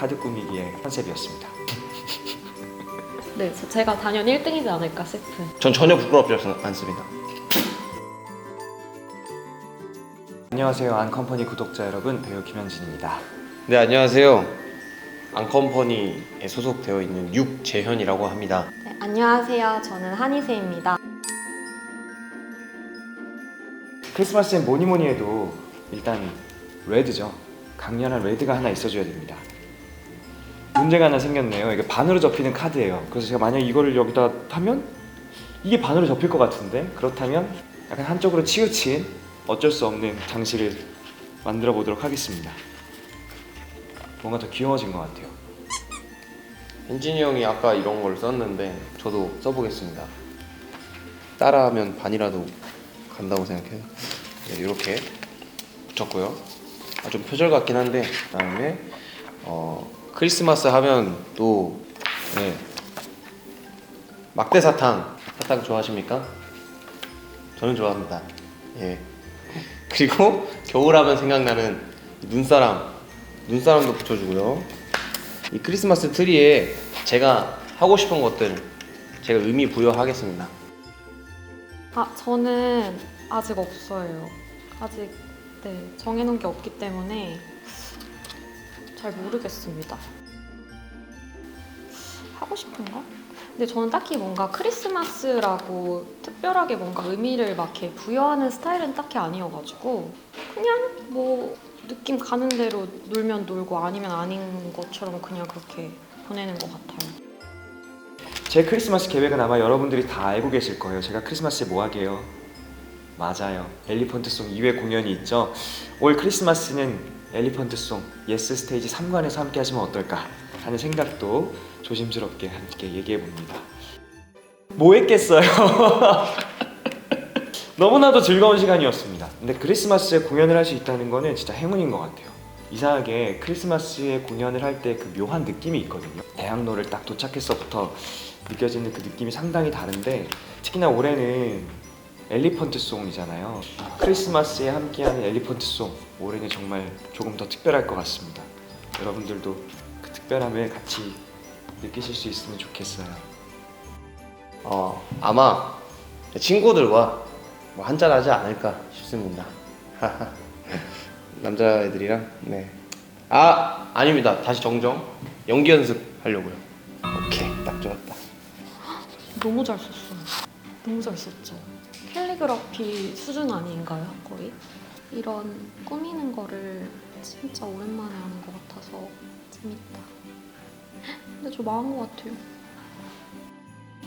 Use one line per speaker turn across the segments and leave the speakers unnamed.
카드 꾸미기의 컨셉이었습니다.
네, 저- 제가 단연 1등이지 않을까 싶은.
전 전혀 부끄럽지 않습니다.
안녕하세요 안컴퍼니 구독자 여러분 배우 김현진입니다.
네 안녕하세요. 앙컴퍼니에 소속되어 있는 육재현이라고 합니다.
네, 안녕하세요. 저는 한희세입니다.
크리스마스엔 뭐니 뭐니 해도 일단 레드죠. 강렬한 레드가 하나 있어줘야 됩니다. 문제가 하나 생겼네요. 이게 반으로 접히는 카드예요. 그래서 제가 만약 이거를 여기다 하면 이게 반으로 접힐 것 같은데 그렇다면 약간 한쪽으로 치우친 어쩔 수 없는 장식을 만들어 보도록 하겠습니다. 뭔가 더 귀여워진 것 같아요.
현진이 형이 아까 이런 걸 썼는데 저도 써보겠습니다. 따라하면 반이라도 간다고 생각해요. 네, 이렇게 붙였고요. 아, 좀 표절 같긴 한데 그다음에 어, 크리스마스 하면 또 네, 막대 사탕 사탕 좋아하십니까? 저는 좋아합니다. 예. 그리고 겨울하면 생각나는 눈사람 눈사람도 붙여주고요. 이 크리스마스 트리에 제가 하고 싶은 것들 제가 의미 부여하겠습니다.
아, 저는 아직 없어요. 아직 네, 정해놓은 게 없기 때문에 잘 모르겠습니다. 하고 싶은 거? 근데 저는 딱히 뭔가 크리스마스라고 특별하게 뭔가 의미를 막 이렇게 부여하는 스타일은 딱히 아니어가지고 그냥 뭐 느낌 가는 대로 놀면 놀고 아니면 아닌 것처럼 그냥 그렇게 보내는 것 같아요.
제 크리스마스 계획은 아마 여러분들이 다 알고 계실 거예요. 제가 크리스마스에 뭐 하게요? 맞아요. 엘리펀트송 2회 공연이 있죠. 올 크리스마스는 엘리펀트송 예스 스테이지 3관에서 함께 하시면 어떨까 하는 생각도 조심스럽게 함께 얘기해 봅니다. 뭐 했겠어요? 너무나도 즐거운 시간이었습니다. 근데 크리스마스에 공연을 할 수 있다는 거는 진짜 행운인 것 같아요. 이상하게 크리스마스에 공연을 할 때 그 묘한 느낌이 있거든요. 대학로를 딱 도착해서부터 느껴지는 그 느낌이 상당히 다른데 특히나 올해는 엘리펀트 송이잖아요. 크리스마스에 함께하는 엘리펀트 송 올해는 정말 조금 더 특별할 것 같습니다. 여러분들도 그 특별함을 같이 느끼실 수 있으면 좋겠어요.
어, 아마 친구들과 뭐 한잔 하지 않을까 싶습니다. 남자애들이랑 네. 아 아닙니다. 다시 정정. 연기 연습 하려고요. 오케이 딱 좋았다.
너무 잘 썼어. 너무 잘 썼죠. 캘리그라피 수준 아닌가요, 거의? 이런 꾸미는 거를 진짜 오랜만에 하는 것 같아서 재밌다. 근데 저 망한 것 같아요.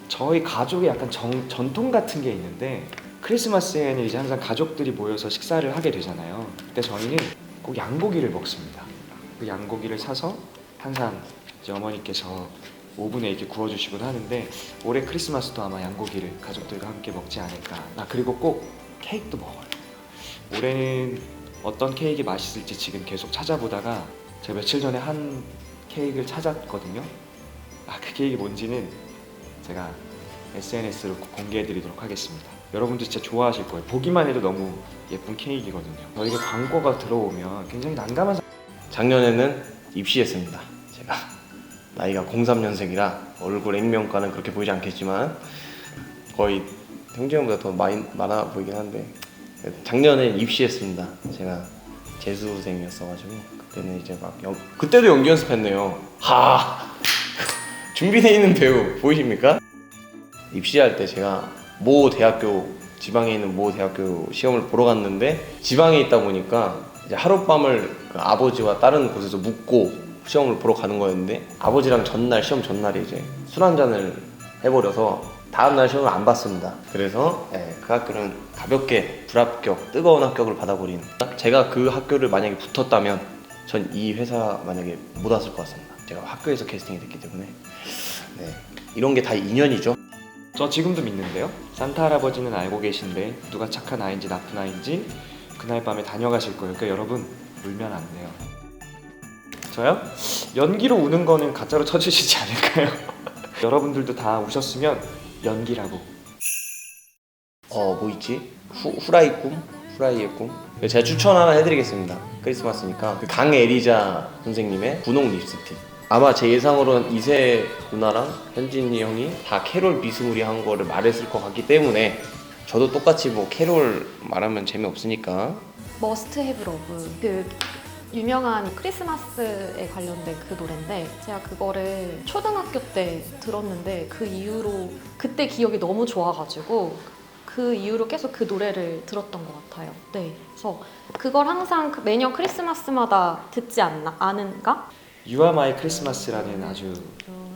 저희 가족의 약간 정, 전통 같은 게 있는데 크리스마스에는 이제 항상 가족들이 모여서 식사를 하게 되잖아요. 그때 저희는 꼭 양고기를 먹습니다. 그 양고기를 사서 항상 이제 어머니께서 오븐에 이렇게 구워주시곤 하는데 올해 크리스마스도 아마 양고기를 가족들과 함께 먹지 않을까. 아 그리고 꼭 케이크도 먹어요. 올해는 어떤 케이크 맛있을지 지금 계속 찾아보다가 제가 며칠 전에 한 케이크를 찾았거든요. 아 그 케이크 뭔지는 제가 SNS로 공개해드리도록 하겠습니다. 여러분들 진짜 좋아하실 거예요. 보기만 해도 너무 예쁜 케이크거든요. 저희가 광고가 들어오면 굉장히 난감한 상-
작년에는 입시했습니다. 나이가 03년생이라 얼굴 액면가는 그렇게 보이지 않겠지만 거의 형제형보다 더 많이 많아 보이긴 한데 작년에 입시했습니다. 제가 재수생이었어가지고 그때는 이제 막 연, 그때도 연기 연습했네요. 하 준비돼 있는 배우 보이십니까? 입시할 때 제가 모 대학교 지방에 있는 모 대학교 시험을 보러 갔는데 지방에 있다 보니까 이제 하룻밤을 그 아버지와 다른 곳에서 묵고 시험을 보러 가는 거였는데 아버지랑 전날 시험 전날에 이제 술 한 잔을 해버려서 다음날 시험을 안 봤습니다. 그래서 예, 그 학교는 가볍게 불합격, 뜨거운 합격을 받아버린 제가 그 학교를 만약에 붙었다면 전 이 회사 만약에 못 왔을 것 같습니다. 제가 학교에서 캐스팅이 됐기 때문에 네, 이런 게 다 인연이죠.
저 지금도 믿는데요. 산타 할아버지는 알고 계신데 누가 착한 아이인지 나쁜 아이인지 그날 밤에 다녀가실 거예요. 그러니까 여러분 울면 안 돼요. 저요? 연기로 우는 거는 가짜로 쳐주시지 않을까요? 여러분들도 다 우셨으면 연기라고
어 뭐 있지? 후, 후라이 꿈? 후라이의 꿈. 제가 추천 하나 해드리겠습니다. 크리스마스니까 그 강에리자 선생님의 분홍 립스틱. 아마 제 예상으로는 이세 누나랑 현진이 형이 다 캐롤 비스무리한 거를 말했을 것 같기 때문에 저도 똑같이 뭐 캐롤 말하면 재미없으니까
머스트 헤브 러브 그 유명한 크리스마스에 관련된 그 노래인데 제가 그거를 초등학교 때 들었는데 그 이후로 그때 기억이 너무 좋아가지고 그 이후로 계속 그 노래를 들었던 것 같아요. 네, 그래서 그걸 항상 그 매년 크리스마스마다 듣지 않나 아는가?
You Are My Christmas라는 아주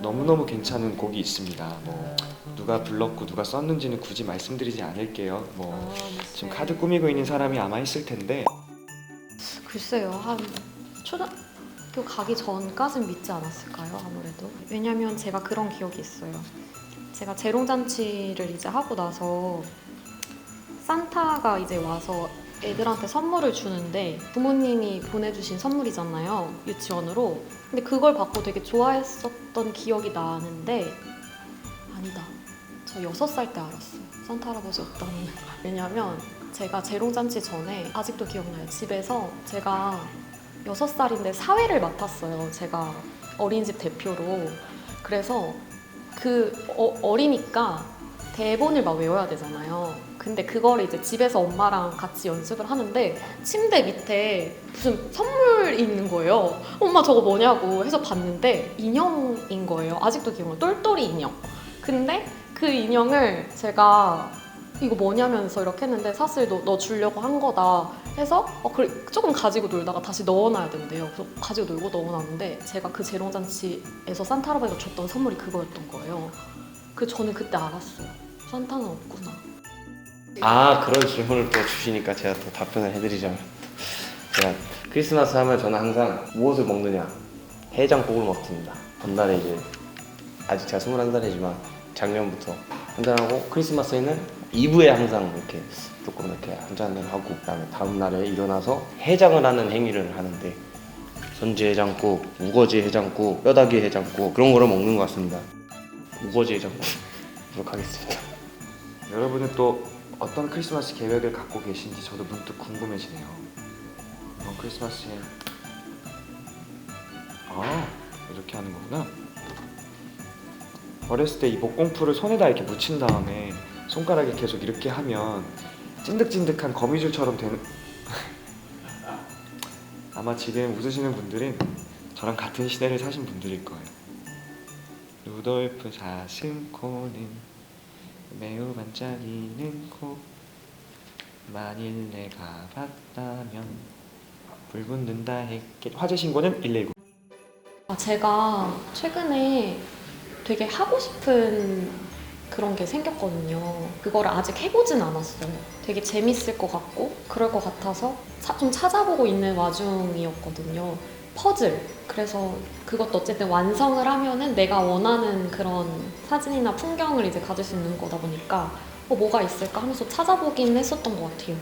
너무너무 괜찮은 곡이 있습니다. 뭐 누가 불렀고 누가 썼는지는 굳이 말씀드리지 않을게요. 뭐 지금 카드 꾸미고 있는 사람이 아마 있을 텐데
글쎄요 한 초등학교 가기 전까진 믿지 않았을까요 아무래도? 왜냐면 제가 그런 기억이 있어요. 제가 재롱잔치를 이제 하고 나서 산타가 이제 와서 애들한테 선물을 주는데 부모님이 보내주신 선물이잖아요 유치원으로. 근데 그걸 받고 되게 좋아했었던 기억이 나는데 아니다. 저 여섯 살때 알았어요. 산타 할아버지였다는 걸. 왜냐면 제가 재롱잔치 전에 아직도 기억나요. 집에서 제가 여섯 살인데 사회를 맡았어요. 제가 어린이집 대표로. 그래서 그 어, 리니까 대본을 막 외워야 되잖아요. 근데 그거를 이제 집에서 엄마랑 같이 연습을 하는데 침대 밑에 무슨 선물이 있는 거예요. 엄마 저거 뭐냐고 해서 봤는데 인형인 거예요. 아직도 기억나요. 똘똘이 인형. 근데 그 인형을 제가 이거 뭐냐면서 이렇게 했는데 사실 너, 너 주려고 한 거다 해서 어, 그래, 조금 가지고 놀다가 다시 넣어놔야 된대요. 그래서 가지고 놀고 넣어놨는데 제가 그 재롱잔치에서 산타 할아버지가 줬던 선물이 그거였던 거예요. 그 저는 그때 알았어요. 산타는 없구나.
아 그런 질문을 또 주시니까 제가 또 답변을 해드리자면 제가 크리스마스 하면 저는 항상 무엇을 먹느냐 해장국을 먹습니다 전날에 이제 아직 제가 21살이지만 작년부터 한잔하고 크리스마스에는 이브에 항상 이렇게 조금 이렇게 한잔을 하고 그다음에 다음 날에 일어나서 해장을 하는 행위를 하는데 선지 해장국, 우거지 해장국, 뼈다귀 해장국 그런 거를 먹는 것 같습니다 우거지 해장국 먹도록 하겠습니다
여러분은 또 어떤 크리스마스 계획을 갖고 계신지 저도 문득 궁금해지네요. 이번 크리스마스에 아 이렇게 하는 거구나. 어렸을 때 이 목공풀을 손에다 이렇게 묻힌 다음에 손가락에 계속 이렇게 하면 찐득찐득한 거미줄처럼 되는. 아마 지금 웃으시는 분들은 저랑 같은 시대를 사신 분들일 거예요. 루돌프 사슴 코는 매우 반짝이는 코 만일 내가 봤다면 불 붙는다 했겠 화재 신고는 119
아, 제가 최근에 되게 하고 싶은 그런 게 생겼거든요. 그거를 아직 해보진 않았어요. 되게 재밌을 것 같고 그럴 것 같아서 차- 좀 찾아보고 있는 와중이었거든요. 퍼즐. 그래서 그것도 어쨌든 완성을 하면은 내가 원하는 그런 사진이나 풍경을 이제 가질 수 있는 거다 보니까 어, 뭐가 있을까 하면서 찾아보긴 했었던 것 같아요.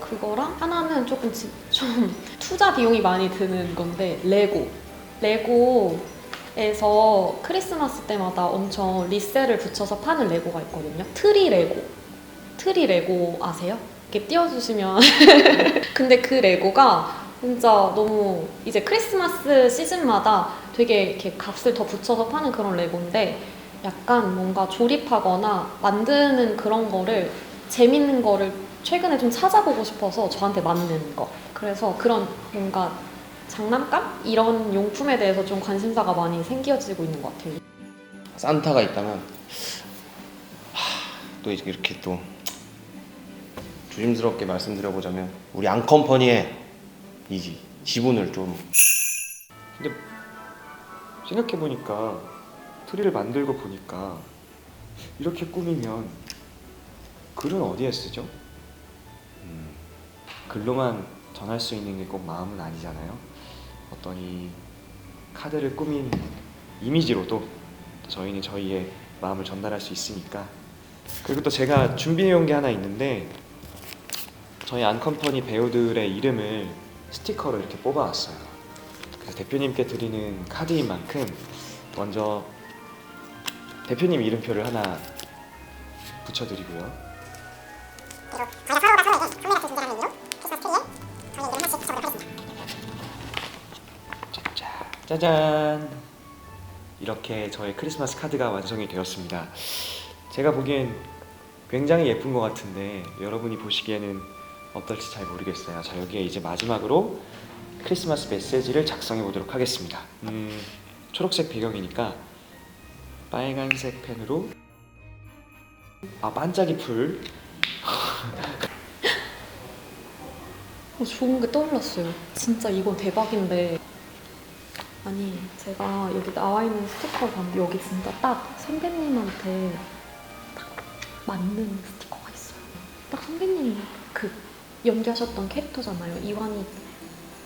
그거랑 하나는 조금 지- 좀 투자 비용이 많이 드는 건데 레고. 레고 에서 크리스마스 때마다 엄청 리셀을 붙여서 파는 레고가 있거든요. 트리 레고. 트리 레고 아세요? 이렇게 띄워주시면. 근데 그 레고가 진짜 너무 이제 크리스마스 시즌마다 되게 이렇게 값을 더 붙여서 파는 그런 레고인데 약간 뭔가 조립하거나 만드는 그런 거를 재밌는 거를 최근에 좀 찾아보고 싶어서 저한테 맞는 거. 그래서 그런 뭔가 장난감? 이런 용품에 대해서 좀 관심사가 많이 생겨지고 있는 것 같아요.
산타가 있다면 하, 또 이렇게 또 조심스럽게 말씀드려보자면 우리 앙컴퍼니의 이 지분을 좀
근데 생각해보니까 트리를 만들고 보니까 이렇게 꾸미면 글은 어디에 쓰죠? 음, 글로만 전할 수 있는 게 꼭 마음은 아니잖아요. 어떤 이 카드를 꾸민 이미지로도 저희는 저희의 마음을 전달할 수 있으니까 그리고 또 제가 준비해 온 게 하나 있는데 저희 안컴퍼니 배우들의 이름을 스티커로 이렇게 뽑아왔어요. 그래서 대표님께 드리는 카드인 만큼 먼저 대표님 이름표를 하나 붙여드리고요. 짜잔. 이렇게 저의 크리스마스 카드가 완성이 되었습니다. 제가 보기엔 굉장히 예쁜 것 같은데 여러분이 보시기에는 어떨지 잘 모르겠어요. 자 여기에 이제 마지막으로 크리스마스 메시지를 작성해 보도록 하겠습니다. 음, 초록색 배경이니까 빨간색 펜으로 아 반짝이 풀.
어, 좋은 게 떠올랐어요. 진짜 이거 대박인데. 아니, 제가 여기 나와 있는 스티커를 봤는데 여기 진짜 딱 선배님한테 딱 맞는 스티커가 있어요. 딱 선배님이 그 연기하셨던 캐릭터잖아요. 이완이.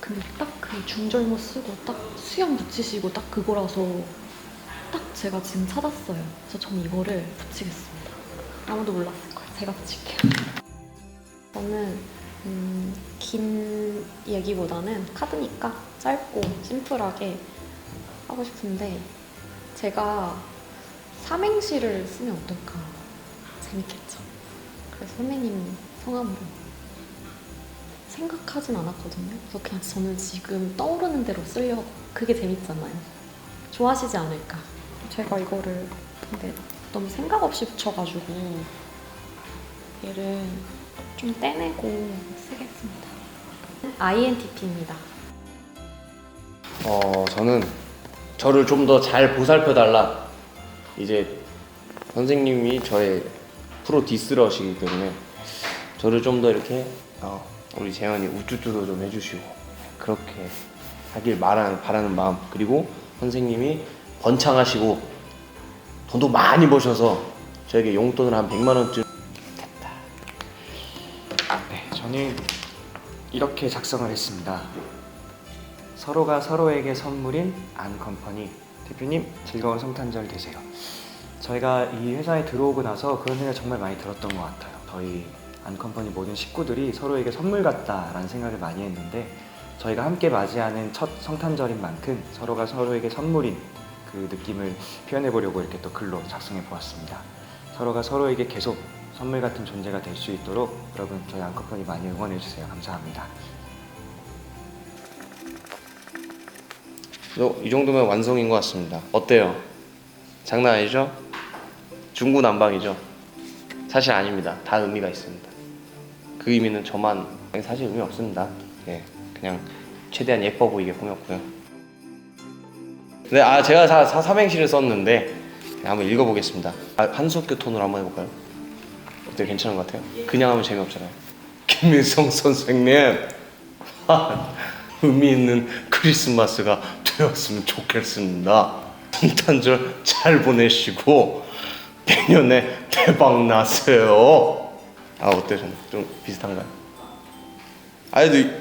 근데 딱 그 중절모 쓰고 딱 수염 붙이시고 딱 그거라서 딱 제가 지금 찾았어요. 그래서 저는 이거를 붙이겠습니다. 아무도 몰랐을 거예요. 제가 붙일게요. 저는 음, 긴 얘기보다는 카드니까 짧고 심플하게 하고 싶은데 제가 삼행시를 쓰면 어떨까 재밌겠죠. 그래서 선배님 성함으로 생각하진 않았거든요. 그래서 그냥 저는 지금 떠오르는 대로 쓰려고 그게 재밌잖아요. 좋아하시지 않을까. 제가 이거를 근데 너무 생각 없이 붙여가지고 얘를 좀 떼내고 쓰겠습니다. INTP입니다.
어 저는 저를 좀 더 잘 보살펴 달라. 이제 선생님이 저의 프로 디스러시기 때문에 저를 좀 더 이렇게 어, 우리 재현이 우쭈쭈도 좀 해주시고 그렇게 하길 말하는 바라는 마음 그리고 선생님이 번창하시고 돈도 많이 버셔서 저에게 용돈을 한 100만 원쯤
네, 저는 이렇게 작성을 했습니다. 서로가 서로에게 선물인 안컴퍼니 대표님 즐거운 성탄절 되세요. 저희가 이 회사에 들어오고 나서 그런 생각이 정말 많이 들었던 것 같아요. 저희 안컴퍼니 모든 식구들이 서로에게 선물 같다라는 생각을 많이 했는데 저희가 함께 맞이하는 첫 성탄절인 만큼 서로가 서로에게 선물인 그 느낌을 표현해 보려고 이렇게 또 글로 작성해 보았습니다. 서로가 서로에게 계속 선물 같은 존재가 될 수 있도록 여러분 저희 안커퍼니 많이 응원해 주세요. 감사합니다.
이 정도면 완성인 것 같습니다. 어때요? 장난 아니죠? 중구난방이죠? 사실 아닙니다. 다 의미가 있습니다. 그 의미는 저만 사실 의미 없습니다. 예, 그냥 최대한 예뻐 보이게 꾸몄고요. 네, 아 제가 사, 사 삼행시를 썼는데 네, 한번 읽어보겠습니다. 아, 한석규 톤으로 한번 해볼까요? 어때 괜찮은 것 같아요? 그냥 하면 재미없잖아요. 김민성 선생님, 의미 있는 크리스마스가 되었으면 좋겠습니다. 성탄절 잘 보내시고 내년에 대박 나세요. 아 어때 좀, 좀 비슷한가요? 아 그래도 이-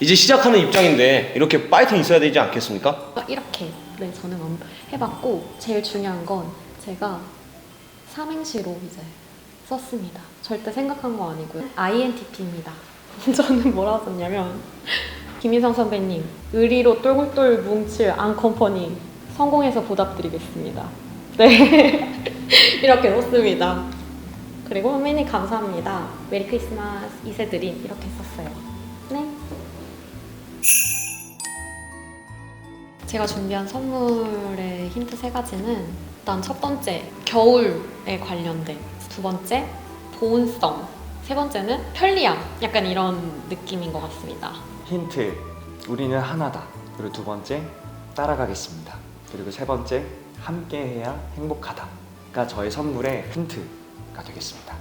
이제 시작하는 입장인데 이렇게 파이팅 있어야 되지 않겠습니까?
이렇게 네 저는 안 해봤고 제일 중요한 건 제가 삼행시로 이제 썼습니다. 절대 생각한 거 아니고요. INTP입니다. 저는 뭐라고 썼냐면 김희성 선배님 의리로 똘똘 뭉칠 안컴퍼니 성공해서 보답드리겠습니다. 네 이렇게 썼습니다. 그리고 선배님 감사합니다. 메리 크리스마스 이세 드림 이렇게 썼어요. 네. 제가 준비한 선물의 힌트 세 가지는 일단 첫 번째 겨울에 관련된 두 번째 보온성 세 번째는 편리함 약간 이런 느낌인 것 같습니다.
힌트 우리는 하나다. 그리고 두 번째 따라가겠습니다. 그리고 세 번째 함께해야 행복하다가 저의 선물의 힌트가 되겠습니다.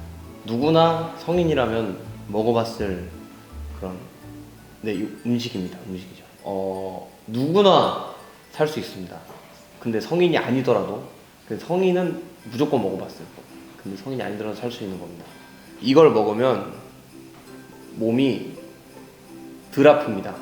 누구나 성인이라면 먹어봤을 그런 네이 음식입니다. 음식이죠. 어 누구나 살 수 있습니다. 근데 성인이 아니더라도 그 성인은 무조건 먹어봤을 거. 근데 성인이 아니더라도 살 수 있는 겁니다. 이걸 먹으면 몸이 덜 아픕니다.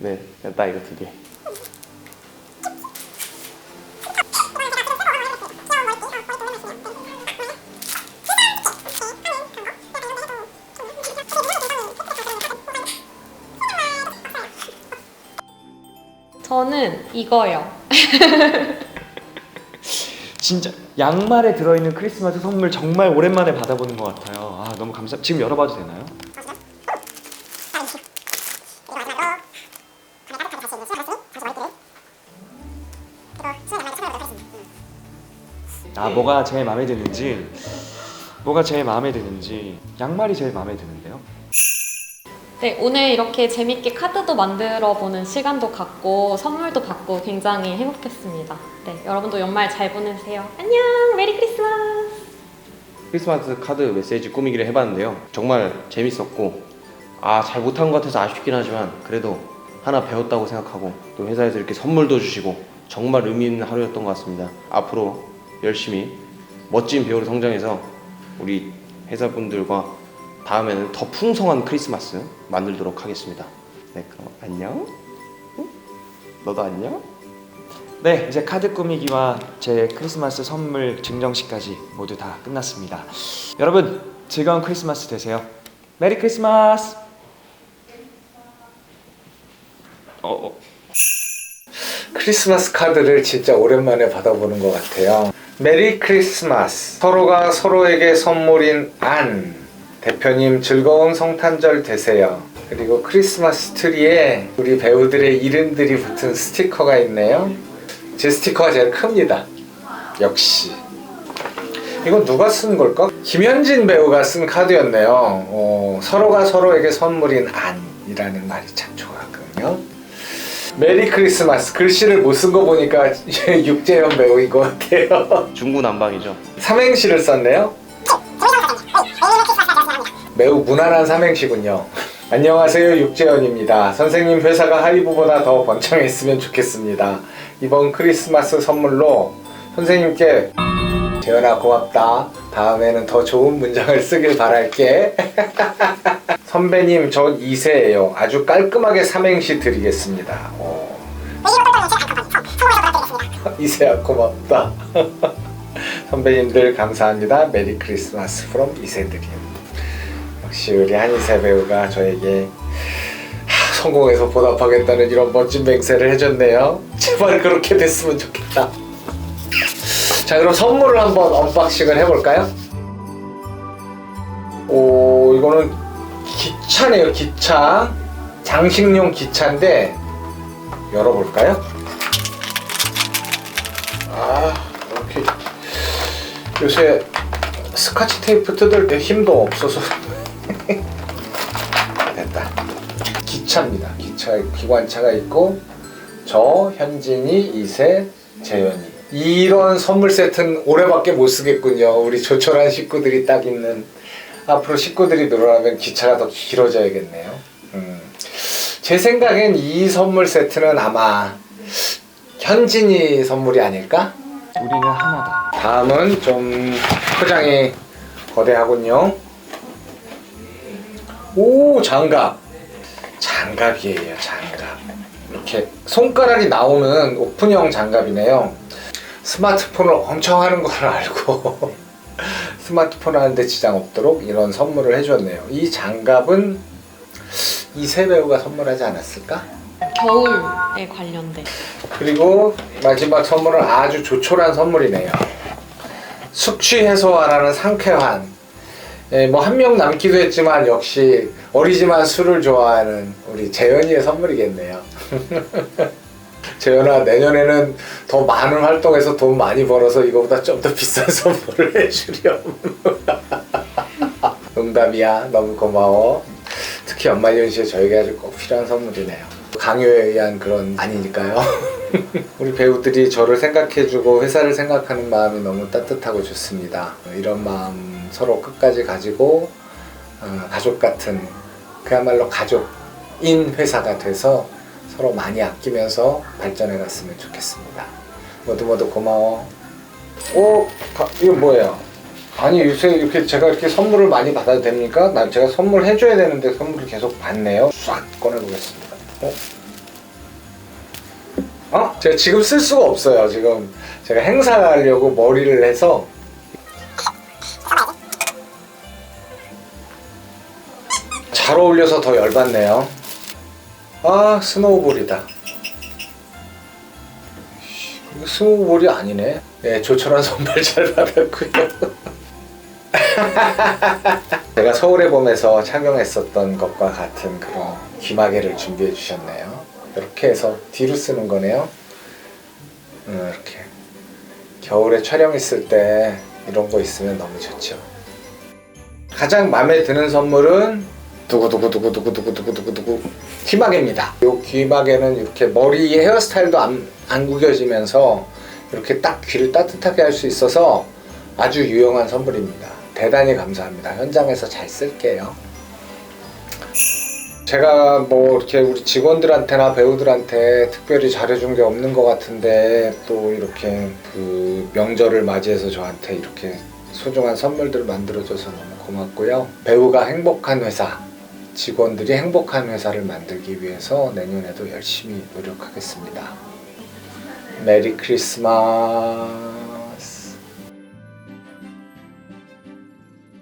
네, 딱 이거 두 개.
저는 이거요.
진짜 양말에 들어있는 크리스마스 선물 정말 오랜만에 받아보는 것 같아요. 아 너무 감사. 지금 열어봐도 되나요? 아 뭐가 제일 마음에 드는지 뭐가 제일 마음에 드는지 양말이 제일 마음에 드는데요.
네, 오늘 이렇게 재밌게 카드도 만들어 보는 시간도 갖고 선물도 받고 굉장히 행복했습니다. 네, 여러분도 연말 잘 보내세요. 안녕! 메리 크리스마스!
크리스마스 카드 메시지 꾸미기를 해봤는데요. 정말 재밌었고 아 잘 못한 것 같아서 아쉽긴 하지만 그래도 하나 배웠다고 생각하고 또 회사에서 이렇게 선물도 주시고 정말 의미 있는 하루였던 것 같습니다. 앞으로 열심히 멋진 배우로 성장해서 우리 회사분들과 다음에는 더 풍성한 크리스마스 만들도록 하겠습니다. 네 그럼 안녕. 응? 너도 안녕.
네, 이제 카드 꾸미기와 제 크리스마스 선물 증정식까지 모두 다 끝났습니다. 여러분, 즐거운 크리스마스 되세요. 메리 크리스마스! 어, 어.
크리스마스 카드를 진짜 오랜만에 받아보는 것 같아요. 메리 크리스마스. 서로가 서로에게 선물인 안. 대표님 즐거운 성탄절 되세요. 그리고 크리스마스 트리에 우리 배우들의 이름들이 붙은 스티커가 있네요. 제 스티커가 제일 큽니다. 역시. 이거 누가 쓴 걸까? 김현진 배우가 쓴 카드였네요. 어, 서로가 서로에게 선물인 안이라는 말이 참 좋았거든요. 메리 크리스마스 글씨를 못 쓴 거 보니까 육재현 배우인 것 같아요.
중구난방이죠.
삼행시를 썼네요. 매우 무난한 삼행시군요. 안녕하세요 육재현입니다. 선생님 회사가 하이브보다 더 번창했으면 좋겠습니다. 이번 크리스마스 선물로 선생님께 재현아 고맙다. 다음에는 더 좋은 문장을 쓰길 바랄게. 선배님 전 2세예요. 아주 깔끔하게 삼행시 드리겠습니다. 어. 이세야 고맙다. 선배님들 감사합니다. 메리 크리스마스 프롬 이세드림. 역시 우리 한이세 배우가 저에게 하, 성공해서 보답하겠다는 이런 멋진 맹세를 해줬네요. 제발 그렇게 됐으면 좋겠다. 자 그럼 선물을 한번 언박싱을 해볼까요? 오 이거는 기차네요 기차 장식용 기차인데 열어볼까요? 아 이렇게 요새 스카치 테이프 뜯을 때 힘도 없어서 됐다 기차입니다 기차 기관차가 있고 저 현진이 이세 재현이 이런 선물 세트는 올해밖에 못 쓰겠군요 우리 조촐한 식구들이 딱 있는 앞으로 식구들이 늘어나면 기차가 더 길어져야겠네요 음. 제 생각엔 이 선물 세트는 아마 현진이 선물이 아닐까?
우리는 하나다.
다음은 좀 포장이 거대하군요. 오 장갑. 장갑이에요 장갑. 이렇게 손가락이 나오는 오픈형 장갑이네요. 스마트폰을 엄청 하는 걸 알고 스마트폰 하는데 지장 없도록 이런 선물을 해줬네요. 이 장갑은 이세 배우가 선물하지 않았을까?
겨울에 관련된.
그리고 마지막 선물은 아주 조촐한 선물이네요. 숙취 해소와라는 상쾌한. 예, 뭐한 명 남기도 했지만 역시 어리지만 술을 좋아하는 우리 재현이의 선물이겠네요. 재현아 내년에는 더 많은 활동해서 돈 많이 벌어서 이거보다 좀 더 비싼 선물을 해주렴. 농담이야. 너무 고마워. 특히 연말연시에 저에게 아주 꼭 필요한 선물이네요. 강요에 의한 그런 아니니까요. 우리 배우들이 저를 생각해주고 회사를 생각하는 마음이 너무 따뜻하고 좋습니다. 이런 마음 서로 끝까지 가지고 어, 가족 같은 그야말로 가족인 회사가 돼서 서로 많이 아끼면서 발전해 갔으면 좋겠습니다. 모두 모두 고마워. 오, 가, 이거 뭐예요? 아니 요새 이렇게 제가 이렇게 선물을 많이 받아도 됩니까? 난 제가 선물 해줘야 되는데 선물을 계속 받네요. 싹 꺼내 보겠습니다. 어? 어? 제가 지금 쓸 수가 없어요. 지금 제가 행사하려고 머리를 해서 잘 어울려서 더 열받네요. 아 스노우볼이다. 스모볼이 아니네. 네, 조촐한 선물 잘 받았고요. 제가 서울의 봄에서 착용했었던 것과 같은 그런 귀마개를 준비해 주셨네요. 이렇게 해서 뒤로 쓰는 거네요. 음, 이렇게 겨울에 촬영했을 때 이런 거 있으면 너무 좋죠. 가장 마음에 드는 선물은 두구두구두구두구두구두구두구 귀마개입니다. 이 귀마개는 이렇게 머리 헤어스타일도 안, 안 구겨지면서 이렇게 딱 귀를 따뜻하게 할 수 있어서 아주 유용한 선물입니다. 대단히 감사합니다. 현장에서 잘 쓸게요. 제가 뭐 이렇게 우리 직원들한테나 배우들한테 특별히 잘해준 게 없는 것 같은데 또 이렇게 그 명절을 맞이해서 저한테 이렇게 소중한 선물들을 만들어줘서 너무 고맙고요. 배우가 행복한 회사, 직원들이 행복한 회사를 만들기 위해서 내년에도 열심히 노력하겠습니다. 메리 크리스마스.